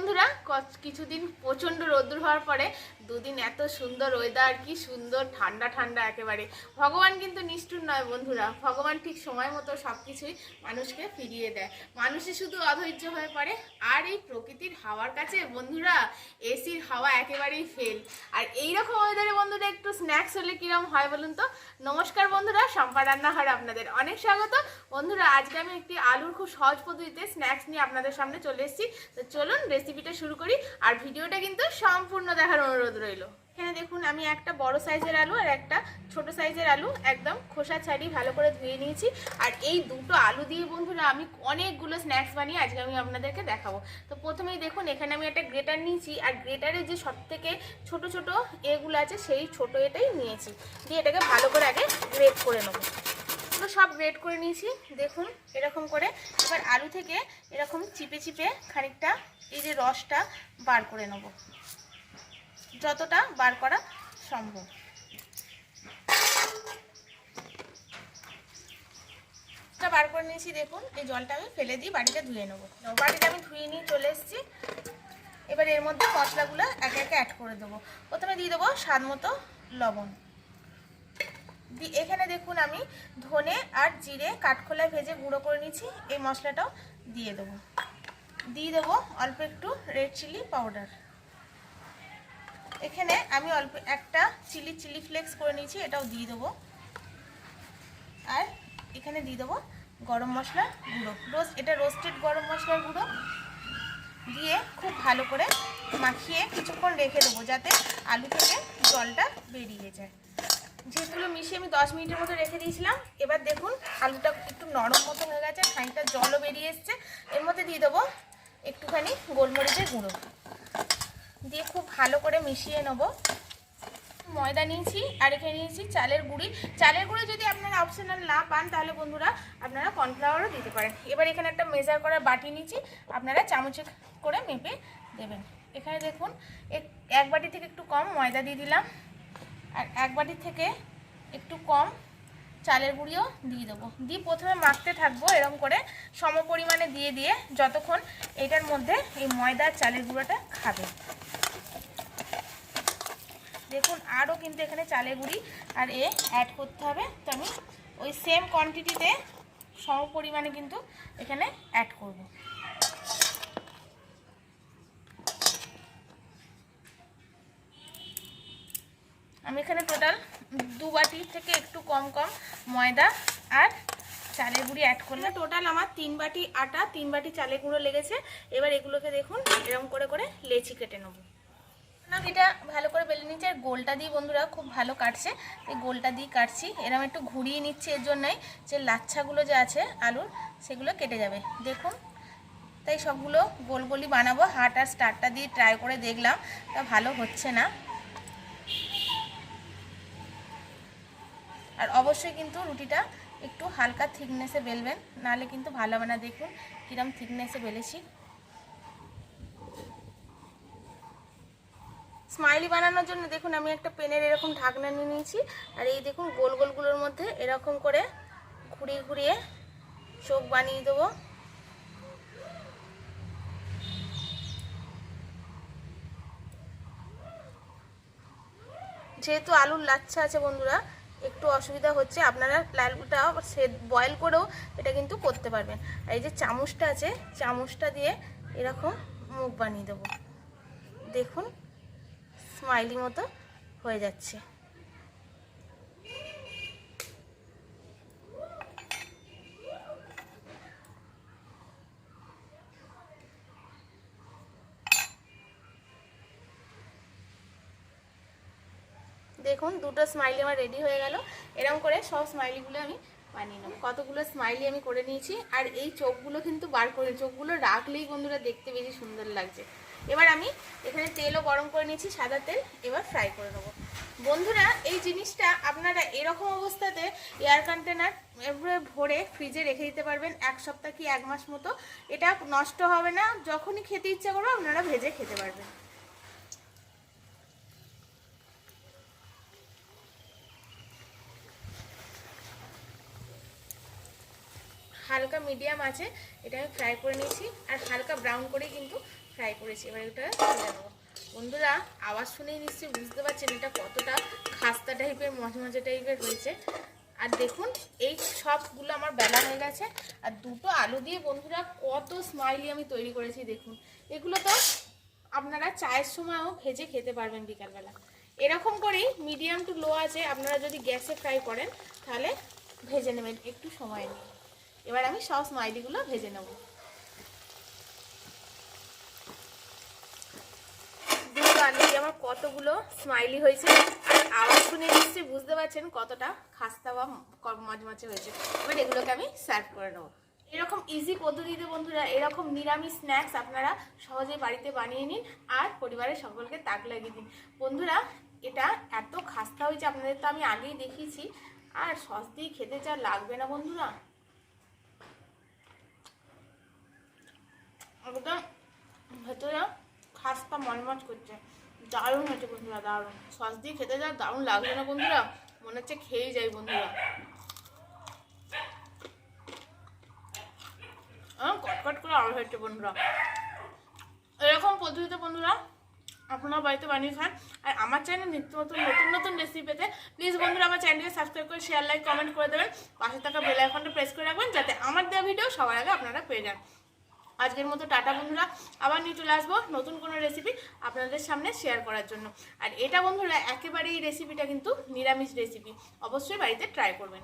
বন্ধুরা কিছুদিন প্রচণ্ড রোদ্দুর হওয়ার পরে দুদিন এত সুন্দর ওয়েদার কি সুন্দর ঠান্ডা ঠান্ডা একেবারে। ভগবান কিন্তু নিষ্ঠুর নয় বন্ধুরা। ভগবান ঠিক সময় মতো সব কিছুই মানুষকে ফিরিয়ে দেয়। মানুষে শুধু অধৈর্য হয়ে পড়ে, আর এই প্রকৃতির হাওয়ার কাছে বন্ধুরা, এসির হাওয়া একেবারেই ফেল আর এইরকম ওয়েদারে বন্ধুরা একটু স্ন্যাক্স হলে কিরম হয় বলুন তো? নমস্কার বন্ধুরা সম্পা রান্নাঘরে আপনাদের অনেক স্বাগত। বন্ধুরা, আজকে আমি একটি আলুর খুব সহজ পদ্ধতিতে স্ন্যাক্স নিয়ে আপনাদের সামনে চলে এসেছি। তো চলুন রেসিপিটা শুরু করি আর ভিডিওটা কিন্তু সম্পূর্ণ দেখার অনুরোধ রইল। এখানে দেখুন, আমি একটা বড় সাইজের আলু আর একটা ছোট সাইজের আলু একদম খোসা ছাড়িয়ে ভালো করে ধুয়ে নিয়েছি। আর এই দুটো আলু দিয়ে বন্ধুরা আমি অনেকগুলো স্ন্যাক্স বানিয়ে আজকে আমি আপনাদেরকে দেখাবো। তো প্রথমেই দেখুন, এখানে আমি একটা গ্রেটার নিয়েছি আর গ্রেটারে যে সব থেকে ছোট ছোট এগুলো আছে সেই ছোট এটাই নিয়েছি। দিয়ে এটাকে ভালো করে আগে গ্রেট করে নেব। পুরো সব গ্রেট করে নিয়েছি, দেখুন, এরকম করে। এবার আলু থেকে এরকম চিপে চিপে খানিকটা এই যে রসটা বার করে নেব। যতটা বার করা সম্ভব। বার করে নিয়েছি, দেখুন, এই জলটা আমি ফেলে দিয়ে বাড়িটা ধুয়ে নেব। বাড়িটা আমি ধুয়ে নিয়ে চলে এসেছি। এবার এর মধ্যে মশলাগুলো একে একে অ্যাড করে দেবো। প্রথমে দিয়ে দেবো স্বাদ মতো লবণ। এখানে দেখুন আমি ধনে আর জিরে কাঠখোলায় ভেজে গুঁড়ো করে নিয়েছি। এই মশলাটাও দিয়ে দেবো। দিয়ে দেবো অল্প একটু রেড চিলি পাউডার। এখানে আমি অল্প একটা চিলি চিলি ফ্লেক্স করে নিয়েছি, এটাও দিয়ে দেবো। আর এখানে দিয়ে দেবো গরম মশলা গুঁড়ো। রোস্ট এটা রোস্টেড গরম মশলার গুঁড়ো। দিয়ে খুব ভালো করে মাখিয়ে কিছুক্ষণ রেখে দেবো, যাতে আলু থেকে জলটা বেরিয়ে যায়। যেগুলো মিশিয়ে আমি দশ মিনিটের মতো রেখে দিয়েছিলাম। এবার দেখুন, আলুটা একটু নরম মতো হয়ে গেছে, খানিকটা জলও বেরিয়ে এসছে। এর মধ্যে দিয়ে দেবো একটুখানি গোলমরিচের গুঁড়ো। দিয়ে খুব ভালো করে মিশিয়ে নেব। ময়দা নিয়েছি আর এখানে নিয়েছি চালের গুঁড়ি। চালের গুঁড়ি যদি আপনারা অপশনাল না পান, তাহলে বন্ধুরা আপনারা কর্নফ্লাওয়ারও দিতে পারেন। এবার এখানে একটা মেজার করার বাটি নিয়েছি, আপনারা চামচে করে মেপে দেবেন। এখানে দেখুন এক- বাটি থেকে একটু কম ময়দা দিয়ে দিলাম। এক বাটি থেকে একটু কম চালের গুঁড়িও দিয়ে দেবো। দিয়ে প্রথমে মাখতে থাকব এরকম করে সম পরিমাণে দিয়ে দিয়ে যতক্ষণ এটার মধ্যে এই ময়দা আর চালের গুঁড়োটা খাবে। দেখুন আরও কিন্তু এখানে চালের গুঁড়ি আর এ অ্যাড করতে হবে। তো আমি ওই সেম কোয়ান্টিটিতে সম পরিমাণে কিন্তু এখানে অ্যাড করব। আমি এখানে টোটাল দু বাটি থেকে একটু কম কম ময়দা আর চালের গুঁড়ি অ্যাড করলে টোটাল আমার তিন বাটি আটা তিন বাটি চালের গুঁড়ো লেগেছে। এবার এগুলোকে দেখুন এরকম করে করে লেচি কেটে নেব। না এটা ভালো করে বেলে নিচ্ছে আর গোলটা দিয়ে বন্ধুরা খুব ভালো কাটছে। এই গোলটা দিয়ে কাটছি। এরকম একটু ঘুরিয়ে নিচ্ছি এর জন্যই যে লাচ্ছাগুলো যে আছে আলুর সেগুলো কেটে যাবে। দেখুন তাই সবগুলো গোল গোলই বানাবো। হাট আর স্টারটা দিয়ে ট্রাই করে দেখলাম। তা ভালো হচ্ছে না। আর অবশ্যই কিন্তু রুটিটা একটু হালকা থিকনেসে বেলবেন, নাহলে কিন্তু ভালো হবে না। দেখুন কিরম থিকনেসে বেলেছি। স্মাইলি বানানোর জন্য দেখুন আমি একটা পেনের এরকম ঢাকনা নিয়ে নিয়েছি, আর এই দেখুন গোল গোলগুলোর মধ্যে এরকম করে ঘুরিয়ে ঘুরিয়ে চোখ বানিয়ে দেবো। যেহেতু আলুর লাচ্ছা আছে বন্ধুরা একটু অসুবিধা হচ্ছে, আপনারা লালটা সে বয়েল করেও এটা কিন্তু করতে পারবেন। আর এই যে চামচটা আছে, চামচটা দিয়ে এরকম মুখ বানিয়ে দেবো। দেখুন স্মাইলি মতো হয়ে যাচ্ছে। দেখুন, দুটো স্মাইলি আমার রেডি হয়ে গেল। এরকম করে সব স্মাইলিগুলো আমি বানিয়ে নেব। কতগুলো স্মাইলি আমি করে নিয়েছি, আর এই চোখগুলো কিন্তু বার করে চোখগুলো রাখলেই বন্ধুরা দেখতে বেশি সুন্দর লাগছে। এবার আমি এখানে তেলও গরম করে নিয়েছি, সাদা তেল। এবার ফ্রাই করে নেব। বন্ধুরা, এই জিনিসটা আপনারা এরকম অবস্থাতে এয়ার কন্টেনার ভরে ফ্রিজে রেখে দিতে পারবেন, এক সপ্তাহ কি এক মাস মতো। এটা নষ্ট হবে না। যখনই খেতে ইচ্ছা করবে, আপনারা ভেজে খেতে পারবেন। হালকা মিডিয়াম আছে, এটা আমি ফ্রাই করে নিয়েছি। আর হালকা ব্রাউন করেই কিন্তু ফ্রাই করেছি। এবার এটা নেব। বন্ধুরা, আওয়াজ শুনেই নিশ্চয়ই বুঝতে পারছেন এটা কতটা খাস্তা টাইপের মজা মজা টাইপের হয়েছে। আর দেখুন, এই সবগুলো আমার বেলা হয়ে গেছে। আর দুটো আলু দিয়ে বন্ধুরা কত স্মাইলি আমি তৈরি করেছি, দেখুন। এগুলো তো আপনারা চায়ের সময়ও ভেজে খেতে পারবেন বিকালবেলা। এরকম করেই মিডিয়াম টু লো আছে, আপনারা যদি গ্যাসে ফ্রাই করেন, তাহলে ভেজে নেবেন, একটু সময় নিয়ে। এবার আমি সব স্মাইলিগুলো ভেজে নেব। দিয়ে আমার কতগুলো স্মাইলি হয়েছে। আর আওয়াজ শুনে নিশ্চয়ই বুঝতে পারছেন কতটা খাস্তা বা মচমচে হয়েছে। এবার এগুলোকে আমি সার্ভ করে নেব। এরকম ইজি পদ্ধতিতে বন্ধুরা, এরকম নিরামিষ স্ন্যাক্স আপনারা সহজেই বাড়িতে বানিয়ে নিন আর পরিবারের সকলকে তাক লাগিয়ে দিন। বন্ধুরা, এটা এত খাস্তা হয়েছে, আপনাদের তো আমি আগেই দেখিয়েছি। আর সস দিয়ে খেতে যা লাগবে না বন্ধুরা। একদম ভেতরে খাস্তা মলমচ করছে। দারুণ হয়েছে বন্ধুরা, দারুণ। সস দিয়ে খেতে যা দারুণ লাগবে না বন্ধুরা, মনে হচ্ছে খেয়েই যাই বন্ধুরা। কটকট করে আরও হয়েছে বন্ধুরা। এরকম পদ্ধতিতে বন্ধুরা আপনারা বাড়িতে বানিয়ে খান। আর আমার চ্যানেল নিত্য নতুন নতুন নতুন রেসিপি পেতে প্লিজ বন্ধুরা আমার চ্যানেলকে সাবস্ক্রাইব করে শেয়ার লাইক কমেন্ট করে দেবেন। পাশে থাকা বেল আইকনটা প্রেস করে রাখবেন, যাতে আমার দেওয়া ভিডিও সবার আগে আপনারা পেয়ে যান। আজকের মতো টাটা বন্ধুরা, আবার নিয়ে চলে আসব নতুন কোনো রেসিপি আপনাদের সামনে শেয়ার করার জন্য। আর এটা বন্ধুরা, একেবারেই রেসিপিটা কিন্তু নিরামিষ রেসিপি অবশ্যই বাড়িতে ট্রাই করবেন।